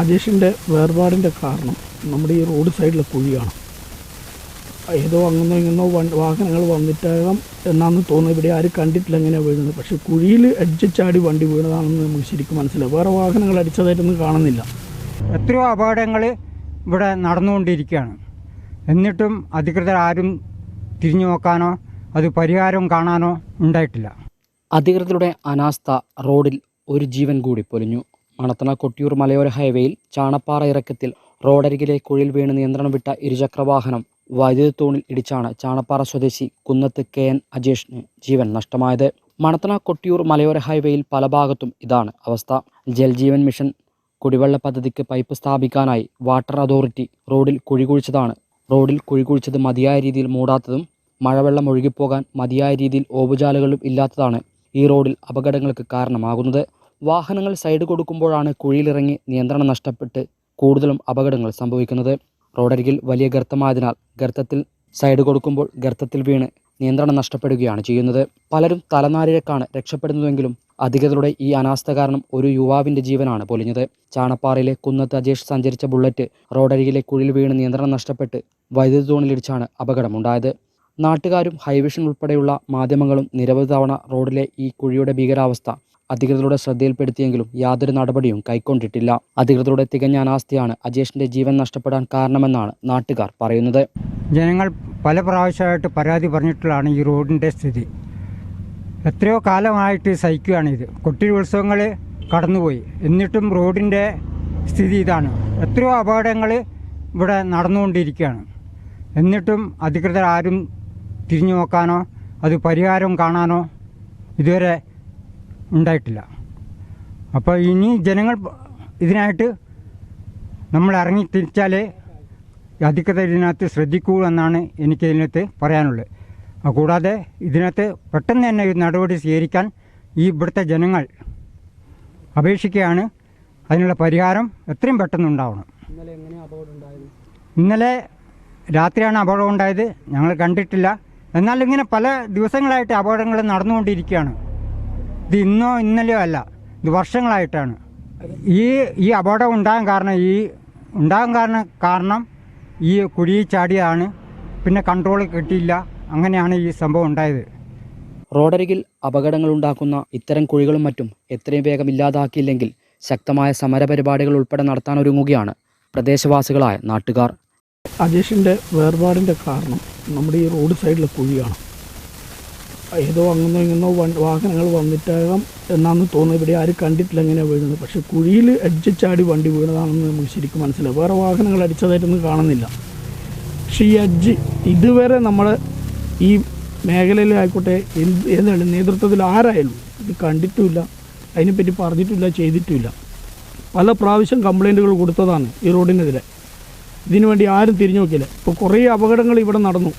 അജേഷിന്റെ വേർപാടിന്റെ കാരണം നമ്മുടെ ഈ റോഡ് സൈഡിലെ കുഴിയാണ്. ഏതോ അങ്ങനോ ഇങ്ങനോ വാഹനങ്ങൾ വന്നിട്ടാകാം എന്നാന്ന് തോന്നുന്നത് ഇവിടെ ആരും കണ്ടിട്ടില്ല എങ്ങനെയാണ് വീഴുന്നത്. പക്ഷേ കുഴിയിൽ എഡ്ജ് ചാടി വണ്ടി വീണതാണെന്ന് നമുക്ക് ശരിക്കും മനസ്സിലാവും വേറെ വാഹനങ്ങൾ അടിച്ചതായിട്ടൊന്നും കാണുന്നില്ല. എത്രയോ അപകടങ്ങൾ ഇവിടെ നടന്നുകൊണ്ടിരിക്കുകയാണ്. എന്നിട്ടും അധികൃതർ ആരും തിരിഞ്ഞു നോക്കാനോ അത് പരിഹാരം കാണാനോ ഉണ്ടായിട്ടില്ല. അധികൃതരുടെ അനാസ്ഥ റോഡിൽ ഒരു ജീവൻ കൂടി പൊലിഞ്ഞു. മണത്തണ കൊട്ടിയൂർ മലയോര ഹൈവേയിൽ ചാണപ്പാറ ഇറക്കത്തിൽ റോഡരികിലെ കുഴിയിൽ വീണ് നിയന്ത്രണം വിട്ട ഇരുചക്രവാഹനം വൈദ്യുതി തൂണിൽ ഇടിച്ചാണ് ചാണപ്പാറ സ്വദേശി കുന്നത്ത് കെ എൻ അജേഷിന് ജീവൻ നഷ്ടമായത്. മണത്തണ കൊട്ടിയൂർ മലയോര ഹൈവേയിൽ പല ഭാഗത്തും ഇതാണ് അവസ്ഥ. ജൽജീവൻ മിഷൻ കുടിവെള്ള പദ്ധതിക്ക് പൈപ്പ് സ്ഥാപിക്കാനായി വാട്ടർ അതോറിറ്റി റോഡിൽ കുഴി കുഴിച്ചതാണ്. റോഡിൽ കുഴി കുഴിച്ചത് മതിയായ രീതിയിൽ മൂടാത്തതും മഴവെള്ളം ഒഴുകിപ്പോകാൻ മതിയായ രീതിയിൽ ഓവുചാലുകളും ഇല്ലാത്തതാണ് ഈ റോഡിൽ അപകടങ്ങൾക്ക് കാരണമാകുന്നത്. വാഹനങ്ങൾ സൈഡ് കൊടുക്കുമ്പോഴാണ് കുഴിയിലിറങ്ങി നിയന്ത്രണം നഷ്ടപ്പെട്ട് കൂടുതലും അപകടങ്ങൾ സംഭവിക്കുന്നത്. റോഡരികിൽ വലിയ ഗർത്തമായതിനാൽ ഗർത്തത്തിൽ സൈഡ് കൊടുക്കുമ്പോൾ ഗർത്തത്തിൽ വീണ് നിയന്ത്രണം നഷ്ടപ്പെടുകയാണ് ചെയ്യുന്നത്. പലരും തലനാരിഴക്കാണ് രക്ഷപ്പെടുന്നതെങ്കിലും അധികൃതരുടെ ഈ അനാസ്ഥ കാരണം ഒരു യുവാവിന്റെ ജീവനാണ് പൊലിഞ്ഞത്. ചാണപ്പാറയിലെ കുന്നത്ത് അജേഷ് സഞ്ചരിച്ച ബുള്ളറ്റ് റോഡരികിലെ കുഴിയിൽ വീണ് നിയന്ത്രണം നഷ്ടപ്പെട്ട് വൈദ്യുതി തൂണിലിടിച്ചാണ് അപകടമുണ്ടായത്. നാട്ടുകാരും ഹൈവിഷൻ ഉൾപ്പെടെയുള്ള മാധ്യമങ്ങളും നിരവധി തവണ റോഡിലെ ഈ കുഴിയുടെ ഭീകരാവസ്ഥ അധികൃതരുടെ ശ്രദ്ധയിൽപ്പെടുത്തിയെങ്കിലും യാതൊരു നടപടിയും കൈക്കൊണ്ടിട്ടില്ല. അധികൃതരുടെ തികഞ്ഞ അനാസ്ഥയാണ് അജേഷിന്റെ ജീവൻ നഷ്ടപ്പെടാൻ കാരണമെന്നാണ് നാട്ടുകാർ പറയുന്നത്. ജനങ്ങൾ പല പ്രാവശ്യമായിട്ട് പരാതി പറഞ്ഞിട്ടുള്ളതാണ് ഈ റോഡിന്റെ സ്ഥിതി. എത്രയോ കാലമായിട്ട് സഹിക്കുകയാണ് ഇത് കൊട്ടിരി ഉത്സവങ്ങൾ കടന്നുപോയി. എന്നിട്ടും റോഡിന്റെ സ്ഥിതി ഇതാണ്. എത്രയോ അപകടങ്ങൾ ഇവിടെ നടന്നുകൊണ്ടിരിക്കുകയാണ്. എന്നിട്ടും അധികൃതർ ആരും തിരിഞ്ഞു നോക്കാനോ അത് പരിഹാരം കാണാനോ ഇതുവരെ ഉണ്ടായിട്ടില്ല. അപ്പോൾ ഇനി ജനങ്ങൾ ഇതിനായിട്ട് നമ്മൾ ഇറങ്ങി തിരിച്ചാലേ അധികൃതർ ഇതിനകത്ത് ശ്രദ്ധിക്കൂ എന്നാണ് എനിക്ക് ഇതിനകത്ത് പറയാനുള്ളത്. കൂടാതെ ഇതിനകത്ത് പെട്ടെന്ന് തന്നെ ഒരു നടപടി സ്വീകരിക്കാൻ ഈ ഇവിടുത്തെ ജനങ്ങൾ അപേക്ഷിക്കുകയാണ്. അതിനുള്ള പരിഹാരം എത്രയും പെട്ടെന്ന് ഉണ്ടാവണം. ഇന്നലെ രാത്രിയാണ് അപകടം ഉണ്ടായത്. ഞങ്ങൾ കണ്ടിട്ടില്ല. എന്നാൽ ഇങ്ങനെ പല ദിവസങ്ങളായിട്ട് അപകടങ്ങൾ നടന്നുകൊണ്ടിരിക്കുകയാണ്. ഇത് ഇന്നോ ഇന്നലെയോ അല്ല ഇത് വർഷങ്ങളായിട്ടാണ്. ഈ ഈ അപകടം ഉണ്ടാകാൻ കാരണം ഈ ഉണ്ടാകാൻ കാരണം കാരണം ഈ കുഴിയിൽ ചാടിയതാണ് പിന്നെ കൺട്രോൾ കിട്ടിയില്ല. അങ്ങനെയാണ് ഈ സംഭവം ഉണ്ടായത്. റോഡരികിൽ അപകടങ്ങൾ ഉണ്ടാക്കുന്ന ഇത്തരം കുഴികളും മറ്റും എത്രയും വേഗം ഇല്ലാതാക്കിയില്ലെങ്കിൽ ശക്തമായ സമരപരിപാടികൾ ഉൾപ്പെടെ നടത്താൻ ഒരുങ്ങുകയാണ് പ്രദേശവാസികളായ നാട്ടുകാർ. അജേഷിന്റെ വേർപാടിന്റെ കാരണം നമ്മുടെ ഈ റോഡ് സൈഡിലെ കുഴിയാണ്. ഏതോ അങ്ങനോ ഇങ്ങനോ വാഹനങ്ങൾ വന്നിട്ടാകാം എന്നാന്ന് തോന്നുന്നത് ഇവിടെ ആരും കണ്ടിട്ടില്ല എങ്ങനെയാണ് വീഴുന്നത്. പക്ഷേ കുഴിയിൽ അഡ്ജസ്റ്റാടി ചാടി വണ്ടി വീണതാണെന്ന് നമുക്ക് ശരിക്കും മനസ്സിലാവും വേറെ വാഹനങ്ങൾ അടിച്ചതായിട്ടൊന്നും കാണുന്നില്ല. പക്ഷേ ഈ അഡ്ജ് ഇതുവരെ നമ്മൾ ഈ മേഖലയിലായിക്കോട്ടെ എന്ത് ഏതാണ് നേതൃത്വത്തിൽ ആരായാലും ഇത് കണ്ടിട്ടുമില്ല അതിനെപ്പറ്റി പറഞ്ഞിട്ടില്ല ചെയ്തിട്ടുമില്ല പല പ്രാവശ്യം കംപ്ലൈന്റുകൾ കൊടുത്തതാണ് ഈ റോഡിനെതിരെ. ഇതിനു വേണ്ടി ആരും തിരിഞ്ഞു നോക്കിയില്ല. ഇപ്പോൾ കുറേ അപകടങ്ങൾ ഇവിടെ നടന്നു.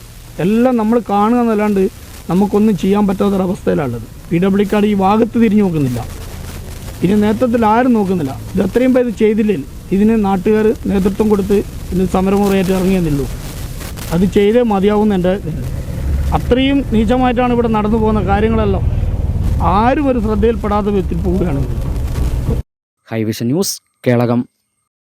എല്ലാം നമ്മൾ കാണുക എന്നല്ലാണ്ട് നമുക്കൊന്നും ചെയ്യാൻ പറ്റാത്തൊരവസ്ഥയിലാണുള്ളത്. പി ഡബ്ല്യു ഈ ഭാഗത്ത് തിരിഞ്ഞു നോക്കുന്നില്ല. ഇനി നേതൃത്വത്തിൽ ആരും നോക്കുന്നില്ല. ഇത് എത്രയും പേര് ചെയ്തില്ലേ? ഇതിന് നാട്ടുകാർ നേതൃത്വം കൊടുത്ത് ഇതിന് സമരമുറയായിട്ട് ഇറങ്ങിയെന്നുള്ളൂ. അത് ചെയ്തേ മതിയാവുന്ന എന്റെ. അത്രയും നീചമായിട്ടാണ് ഇവിടെ നടന്നു പോകുന്ന കാര്യങ്ങളെല്ലാം ആരും ഒരു ശ്രദ്ധയിൽപ്പെടാത്ത വിധത്തിൽ പോവുകയാണ്. High vision news Kelakam.